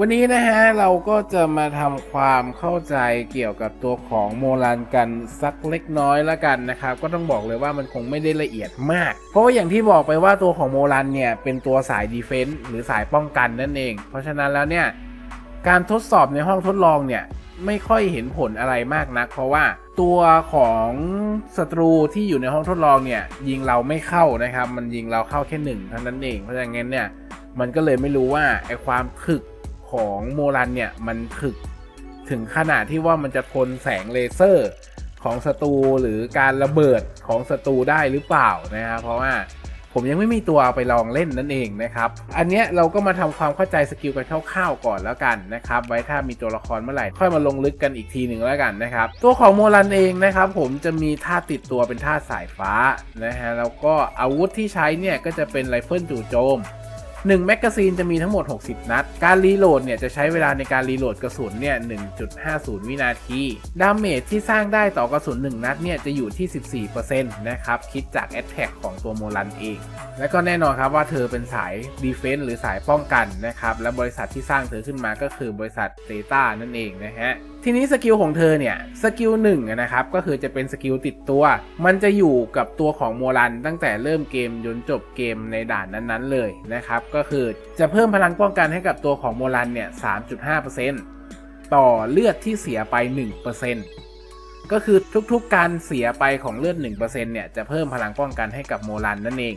วันนี้นะฮะเราก็จะมาทำความเข้าใจเกี่ยวกับตัวของโมลันกันสักเล็กน้อยแล้วกันนะครับ ก็ต้องบอกเลยว่ามันคงไม่ได้ละเอียดมาก เพราะว่าอย่างที่บอกไปว่าตัวของโมลันเนี่ยเป็นตัวสายดีเฟนส์หรือสายป้องกันนั่นเอง เพราะฉะนั้นแล้วเนี่ยการทดสอบในห้องทดลองเนี่ยไม่ค่อยเห็นผลอะไรมากนัก เพราะว่าตัวของศัตรูที่อยู่ในห้องทดลองเนี่ยยิงเราไม่เข้านะครับ มันยิงเราเข้าแค่หนึ่งเท่านั้นเองเพราะฉะนั้นเนี่ยมันก็เลยไม่รู้ว่าไอความถึก ของโมลันเนี่ยมันถึกถึงขนาดที่ว่ามันจะทนแสงเลเซอร์ของศัตรูหรือการระเบิดของศัตรูได้หรือเปล่านะครับเพราะว่าผมยังไม่มีตัวไปลองเล่นนั่นเองนะครับ อันเนี้ยเราก็มาทำความเข้าใจสกิลกันคร่าวๆก่อนแล้วกันนะครับ ไว้ถ้ามีตัวละครเมื่อไหร่ค่อยมาลงลึกกันอีกทีหนึ่งแล้วกันนะครับ ตัวของโมลันเองนะครับผมจะมีท่าติดตัวเป็นท่าสายฟ้านะฮะแล้วก็อาวุธที่ใช้เนี่ยก็จะเป็นไรเฟิลจู่โจม 1แมกกาซีนจะมีทั้งหมด 60 นัด การรีโหลดเนี่ยจะใช้เวลาในการรีโหลดกระสุนเนี่ย 1.50 วินาที ดาเมจที่สร้างได้ต่อกระสุน 1 นัดเนี่ยจะอยู่ที่ 14%นะครับ คิดจากแอตแทกของตัวโมลันเอง และก็แน่นอนครับว่าเธอเป็นสายดีเฟนส์หรือสายป้องกันนะครับ และบริษัทที่สร้างเธอขึ้นมาก็คือบริษัทเตต้านั่นเองนะฮะทีนี้สกิลของเธอเนี่ยสกิลหนึ่งนะครับก็คือจะเป็นสกิลติดตัว มันจะอยู่กับตัวของโมรันตั้งแต่เริ่มเกมจนจบเกมในด่านนั้นๆเลยนะครับก็คือจะเพิ่มพลังป้องกันให้กับตัวของโมรันเนี่ย 3.5%ต่อเลือดที่เสียไป 1%ก็คือทุกๆการเสียไปของเลือด 1%เนี่ย จะเพิ่มพลังป้องกันให้กับโมรันนั่นเอง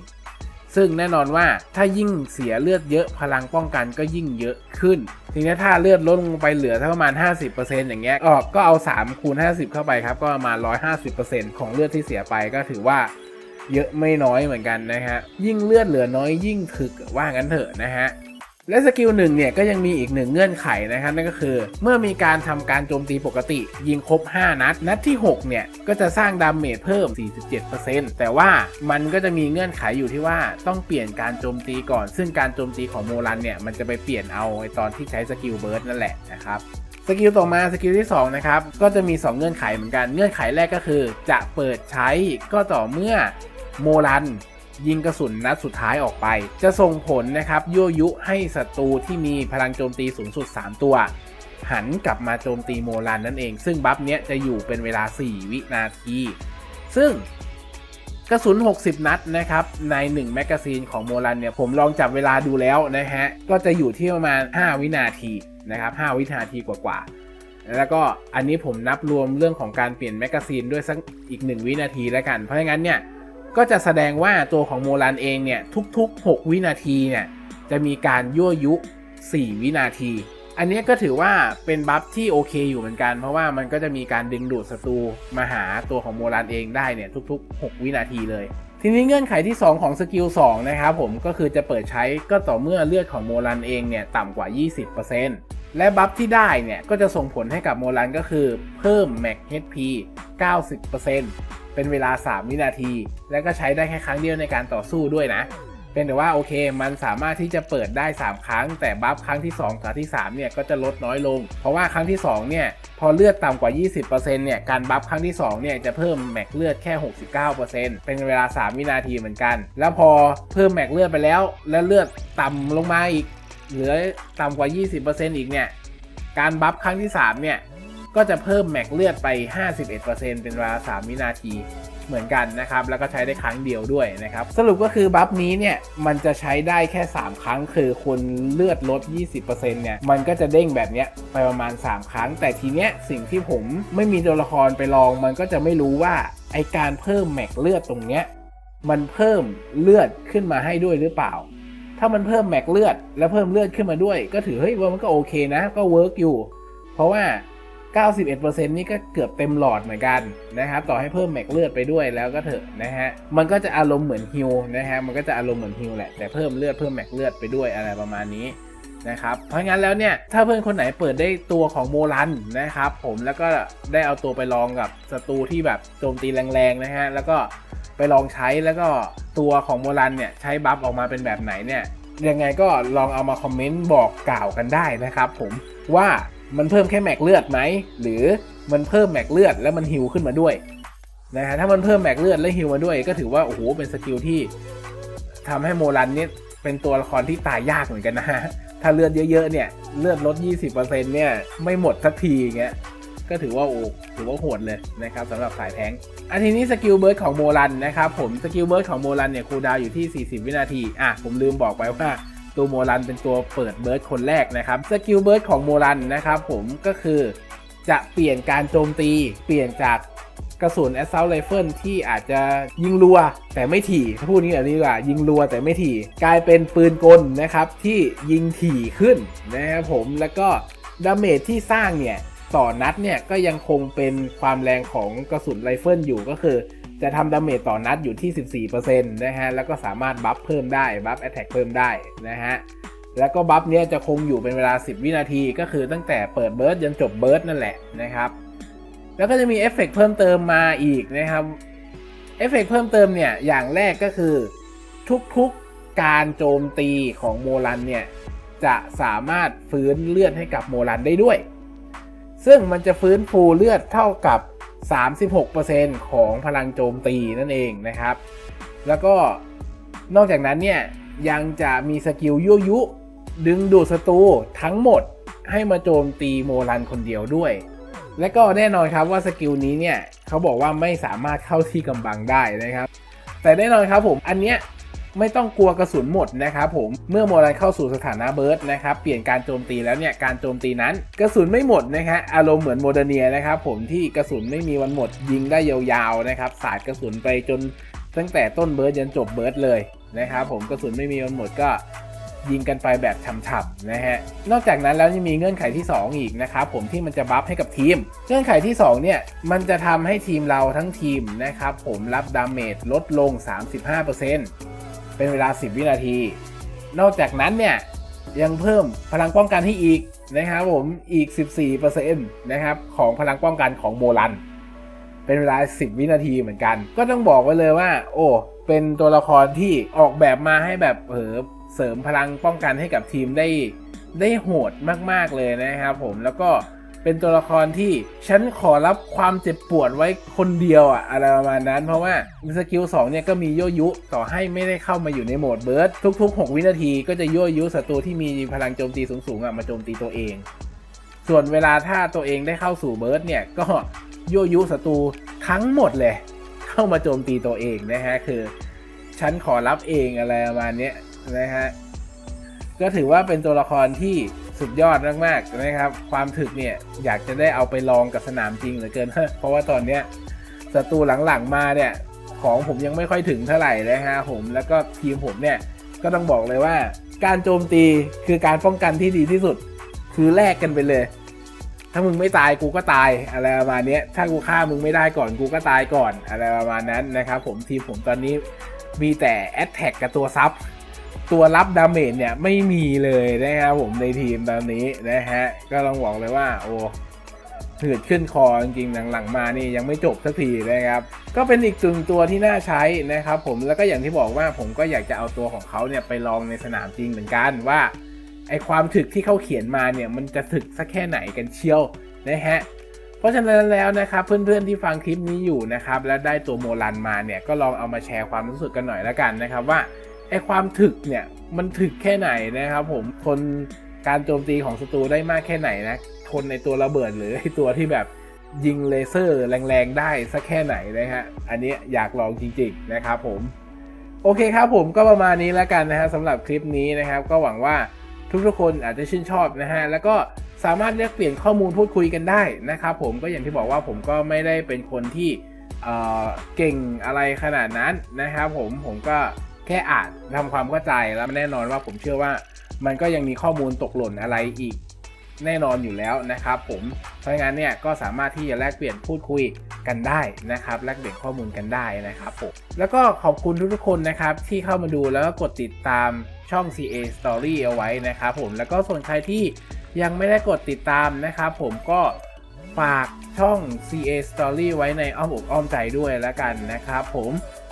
ซึ่งแน่นอนว่าถ้ายิ่งเสียเลือดเยอะพลังป้องกันก็ยิ่งเยอะขึ้น ทีนี้ถ้าเลือดลดลงไปเหลือถ้าประมาณ 50%อย่างเงี้ย ก็ก็เอา3คูณ50 เข้าไปครับ ก็ประมาณ 150%ของเลือดที่เสียไปก็ถือว่า เยอะไม่น้อยเหมือนกันนะฮะ ยิ่งเลือดเหลือน้อยยิ่งถึกว่างั้นเถอะนะฮะและสกิลหนึ่งเนี่ยก็ยังมีอีกหนึ่งเงื่อนไขนะครับนั่นก็คือ เมื่อมีการทำการโจมตีปกติ ยิงครบ 5 นัด นัดที่ 6 เนี่ย ก็จะสร้างดาเมจเพิ่ม 47%แต่ว่ามันก็จะมีเงื่อนไขอยู่ที่ว่าต้องเปลี่ยนการโจมตีก่อน ซึ่งการโจมตีของโมรันเนี่ย มันจะไปเปลี่ยนเอาไอตอนที่ใช้สกิลเบิร์ดนั่นแหละนะครับสกิลต่อมาสกิลที่2นะครับก็จะมี 2 เงื่อนไขเหมือนกันเงื่อนไขแรกก็คือ จะเปิดใช้ก็ต่อเมื่อ โมรัน ยิงกระสุนนัดสุดท้ายออกไป จะส่งผลนะครับยั่วยุให้ศัตรูที่มีพลังโจมตีสูงสุด 3 ตัว หันกลับมาโจมตีโมลันนั่นเอง ซึ่งบัฟเนี้ยจะอยู่เป็นเวลา 4 วินาที ซึ่งกระสุน 60 นัดนะครับ ใน 1 แมกกาซีนของโมลันเนี่ย ผมลองจับเวลาดูแล้วนะฮะ ก็จะอยู่ที่ประมาณ 5 วินาทีนะครับ 5 วินาทีกว่าๆ แล้วก็อันนี้ผมนับรวมเรื่องของการเปลี่ยนแมกกาซีนด้วยสักอีก 1 วินาทีแล้วกัน เพราะงั้นเนี่ย ก็จะแสดงว่าตัวของโมลันเองเนี่ยทุกๆ 6 วินาทีเนี่ยจะมีการยั่วยุ 4 วินาที อันนี้ก็ถือว่าเป็นบัฟที่โอเคอยู่เหมือนกัน เพราะว่ามันก็จะมีการดึงดูดศัตรูมาหาตัวของโมลันเองได้เนี่ยทุก ๆ 6 วินาทีเลย ทีนี้เงื่อนไขที่ 2 ของสกิล2นะครับผมก็คือจะเปิดใช้ก็ต่อเมื่อเลือดของโมลันเองเนี่ยต่ำกว่า 20%และบัฟที่ได้เนี่ยก็จะส่งผลให้กับโมลันก็คือเพิ่ม Max HP 90% เป็นเวลา 3 วินาที และก็ใช้ได้แค่ครั้งเดียวในการต่อสู้ด้วยนะ เป็นแต่ว่าโอเคมันสามารถที่จะเปิดได้ 3 ครั้ง แต่บัฟครั้งที่2กับที่3เนี่ยก็จะลดน้อยลง เพราะว่าครั้งที่2เนี่ยพอเลือดต่ำกว่า 20%เนี่ยการบัฟครั้งที่2เนี่ยจะเพิ่มแม็กเลือดแค่ 69%เป็นเวลา 3 วินาทีเหมือนกัน แล้วพอเพิ่มแม็กเลือดไปแล้ว แล้วเลือดต่ำลงมาอีกเหลือต่ำกว่า 20%อีกเนี่ยการบัฟครั้งที่3เนี่ย ก็จะเพิ่มแม็กเลือดไป 51%เป็นเวลา 3 วินาทีเหมือนกันนะครับ แล้วก็ใช้ได้ครั้งเดียวด้วยนะครับ สรุปก็คือบัฟนี้เนี่ย มันจะใช้ได้แค่ 3 ครั้ง คือคนเลือดลด 20%เนี่ย มันก็จะเด้งแบบเนี้ยไปประมาณ 3 ครั้ง แต่ทีเนี้ยสิ่งที่ผมไม่มีตัวละครไปลอง มันก็จะไม่รู้ว่าไอการเพิ่มแม็กเลือดตรงเนี้ย มันเพิ่มเลือดขึ้นมาให้ด้วยหรือเปล่า ถ้ามันเพิ่มแม็กเลือด แล้วเพิ่มเลือดขึ้นมาด้วย ก็ถือเฮ้ยว่ามันก็โอเคนะ ก็เวิร์กอยู่ เพราะว่า 91%นี่ก็เกือบเต็มหลอดเหมือนกันนะครับต่อให้เพิ่มแม็กเลือดไปด้วยแล้วก็เถอะนะฮะมันก็จะอารมณ์เหมือนฮิลนะฮะมันก็จะอารมณ์เหมือนฮิลแหละแต่เพิ่มเลือดเพิ่มแม็กเลือดไปด้วยอะไรประมาณนี้นะครับเพราะงั้นแล้วเนี่ยถ้าเพื่อนคนไหนเปิดได้ตัวของโมลันนะครับผมแล้วก็ได้เอาตัวไปลองกับศัตรูที่แบบโจมตีแรงๆนะฮะแล้วก็ไปลองใช้แล้วก็ตัวของโมลันเนี่ยใช้บัฟออกมาเป็นแบบไหนเนี่ยยังไงก็ลองเอามาคอมเมนต์บอกกล่าวกันได้นะครับผมว่า มันเพิ่มแค่แม็กเลือดไหมหรือมันเพิ่มแม็กเลือดแล้วมันฮิวขึ้นมาด้วยนะฮะถ้ามันเพิ่มแม็กเลือดและฮิวมาด้วย ก็ถือว่าโอ้โหเป็นสกิลที่ทำให้โมรันเนี่ยเป็นตัวละครที่ตายยากเหมือนกันนะฮะถ้าเลือดเยอะๆเนี่ยเลือดลด 20%เนี่ยไม่หมดสักทีอย่างเงี้ยก็ถือว่าโอ้ถือว่าโหดเลยนะครับสำหรับสายแทงอันทีนี้สกิลเบิร์ดของโมรันนะครับผมสกิลเบิร์ดของโมรันเนี่ยคูลดาวอยู่ที่ 40 วินาทีอะผมลืมบอกไปว่า ตัวโมรันเป็นตัวเปิดเบิร์ดคนแรกนะครับสกิลเบิร์ดของโมรันนะครับผมก็คือจะเปลี่ยนการโจมตีเปลี่ยนจากกระสุน Assault Rifle ที่อาจจะยิงรัวแต่ไม่ถี่ถ้าพูดนี้แบบนี้ดีกว่ายิงรัวแต่ไม่ถี่ กลายเป็นปืนกลนะครับที่ยิงถี่ขึ้นนะครับผมแล้วก็ดาเมจที่สร้างเนี่ยต่อนัดเนี่ยก็ยังคงเป็นความแรงของกระสุนไรเฟิลอยู่ก็คือ จะทำดาเมจต่อนัดอยู่ที่ 14%นะฮะ แล้วก็สามารถบัฟเพิ่มได้ บัฟแอตแทกเพิ่มได้นะฮะ แล้วก็บัฟเนี้ยจะคงอยู่เป็นเวลา 10 วินาที ก็คือตั้งแต่เปิดเบิร์ดจนจบเบิร์ดนั่นแหละนะครับ แล้วก็จะมีเอฟเฟกต์เพิ่มเติมมาอีกนะครับ เอฟเฟกต์เพิ่มเติมเนี่ย อย่างแรกก็คือทุกๆการโจมตีของโมรันเนี่ยจะสามารถฟื้นเลือดให้กับโมรันได้ด้วย ซึ่งมันจะฟื้นฟูเลือดเท่ากับ 36%ของพลังโจมตีนั่นเองนะครับ แล้วก็นอกจากนั้นเนี่ยยังจะมีสกิลยั่วยุ ดึงดูดศัตรูทั้งหมดให้มาโจมตีโมรันคนเดียวด้วย และก็แน่นอนครับว่าสกิลนี้เนี่ยเขาบอกว่าไม่สามารถเข้าที่กำบังได้นะครับ แต่แน่นอนครับผมอันเนี้ย ไม่ต้องกลัวกระสุนหมดนะครับผมเมื่อโมรันเข้าสู่สถานะเบิร์ดนะครับเปลี่ยนการโจมตีแล้วเนี่ยการโจมตีนั้น กระสุนไม่หมดนะฮะอารมณ์เหมือนโมเดเนียนะครับผมที่กระสุนไม่มีวันหมดยิงได้ยาวๆนะครับสาดกระสุนไปจนตั้งแต่ต้นเบิร์ดยันจบเบิร์ดเลยนะครับผมกระสุนไม่มีวันหมดก็ยิงกันไปแบบฉ่ำๆนะฮะ นอกจากนั้นแล้วยังมีเงื่อนไขที่ 2 อีกนะครับผมที่มันจะบัฟให้กับทีม เงื่อนไขที่ 2 เนี่ย มันจะทำให้ทีมเราทั้งทีมนะครับผมรับดาเมจลดลง 35% เป็นเวลา 10 วินาที นอกจากนั้นเนี่ย ยังเพิ่มพลังป้องกันให้อีกนะครับผมอีก 14%นะครับของพลังป้องกันของโบลัน เป็นเวลา 10 วินาทีเหมือนกัน ก็ต้องบอกไว้เลยว่า โอ้เป็นตัวละครที่ออกแบบมาให้แบบเออเสริมพลังป้องกันให้กับทีมได้ได้โหดมาก ๆ เลยนะครับผมแล้วก็ เป็นตัวละครที่ฉันขอรับความเจ็บปวดไว้คนเดียวอะอะไรประมาณนั้น เพราะว่าสกิล2เนี่ยก็มียั่วยุต่อให้ไม่ได้เข้ามาอยู่ในโหมดเบิร์ดทุก ๆ 6 วินาทีก็จะยั่วยุศัตรูที่มีพลังโจมตีสูงๆอะมาโจมตีตัวเอง ส่วนเวลาถ้าตัวเองได้เข้าสู่เบิร์ดเนี่ยก็ยั่วยุศัตรูทั้งหมดเลย เข้ามาโจมตีตัวเองนะฮะคือฉันขอรับเองอะไรประมาณนี้นะฮะก็ถือว่าเป็นตัวละครที่ สุดยอดมากๆนะครับ ความถึกเนี่ยอยากจะได้เอาไปลองกับสนามจริงเหลือเกิน เพราะว่าตอนเนี้ยศัตรูหลังๆมาเนี่ยของผมยังไม่ค่อยถึงเท่าไหร่นะฮะผมแล้วก็ทีมผมเนี่ยก็ต้องบอกเลยว่า การโจมตีคือการป้องกันที่ดีที่สุด คือแลกกันไปเลย ถ้ามึงไม่ตายกูก็ตายอะไรประมาณนี้ถ้ากูฆ่ามึงไม่ได้ก่อนกูก็ตายก่อนอะไรประมาณนั้นนะครับผมทีมผมตอนนี้มีแต่แอตแท็กกับตัวซับ ตัวรับดาเมจเนี่ยไม่มีเลยนะครับผมในทีมตอนนี้นะฮะ ก็ต้องบอกเลยว่า โอ้หืดขึ้นคอจริงๆหลังๆมานี่ยังไม่จบสักทีนะครับ ก็เป็นอีกตึงตัวที่น่าใช้นะครับผมแล้วก็อย่างที่บอกว่าผมก็อยากจะเอาตัวของเขาเนี่ยไปลองในสนามจริงเหมือนกันว่าไอความถึกที่เขาเขียนมาเนี่ยมันจะถึกสักแค่ไหนกันเชียวนะฮะเพราะฉะนั้นแล้วนะครับเพื่อนๆที่ฟังคลิปนี้อยู่นะครับและได้ตัวโมลันมาเนี่ยก็ลองเอามาแชร์ความรู้สึกกันหน่อยละกันนะครับว่า ไอความถึกเนี่ยมันถึกแค่ไหนนะครับผมทนการโจมตีของศัตรูได้มากแค่ไหนนะทนในตัวระเบิดหรือไอตัวที่แบบยิงเลเซอร์แรงๆได้สักแค่ไหนนะฮะอันนี้อยากลองจริงๆนะครับผมโอเคครับผมก็ประมาณนี้แล้วกันนะฮะสำหรับคลิปนี้นะครับ ก็หวังว่าทุกๆคนอาจจะชื่นชอบนะฮะแล้วก็สามารถเรียกเปลี่ยนข้อมูลพูดคุยกันได้นะครับผมก็อย่างที่บอกว่าผมก็ไม่ได้เป็นคนที่เเก่งอะไรขนาดนั้นนะครับผมผมก็ แค่อ่านทำความเข้าใจแล้วแน่นอนว่าผมเชื่อว่ามันก็ยังมีข้อมูลตกหล่นอะไรอีก แน่นอนอยู่แล้วนะครับ ผมเพราะงั้นเนี่ยก็สามารถที่จะแลกเปลี่ยนพูดคุยกันได้นะครับแลกเปลี่ยนข้อมูลกันได้นะครับผมแล้วก็ขอบคุณทุกๆคนนะครับที่เข้ามาดูแล้วก็กดติดตามช่อง CA Story เอาไว้นะครับผมแล้วก็ส่วนใครที่ยังไม่ได้กดติดตามนะครับผมก็ฝากช่อง CA Story ไว้ในอ้อมอกอ้อมใจด้วยแล้วกันนะครับผม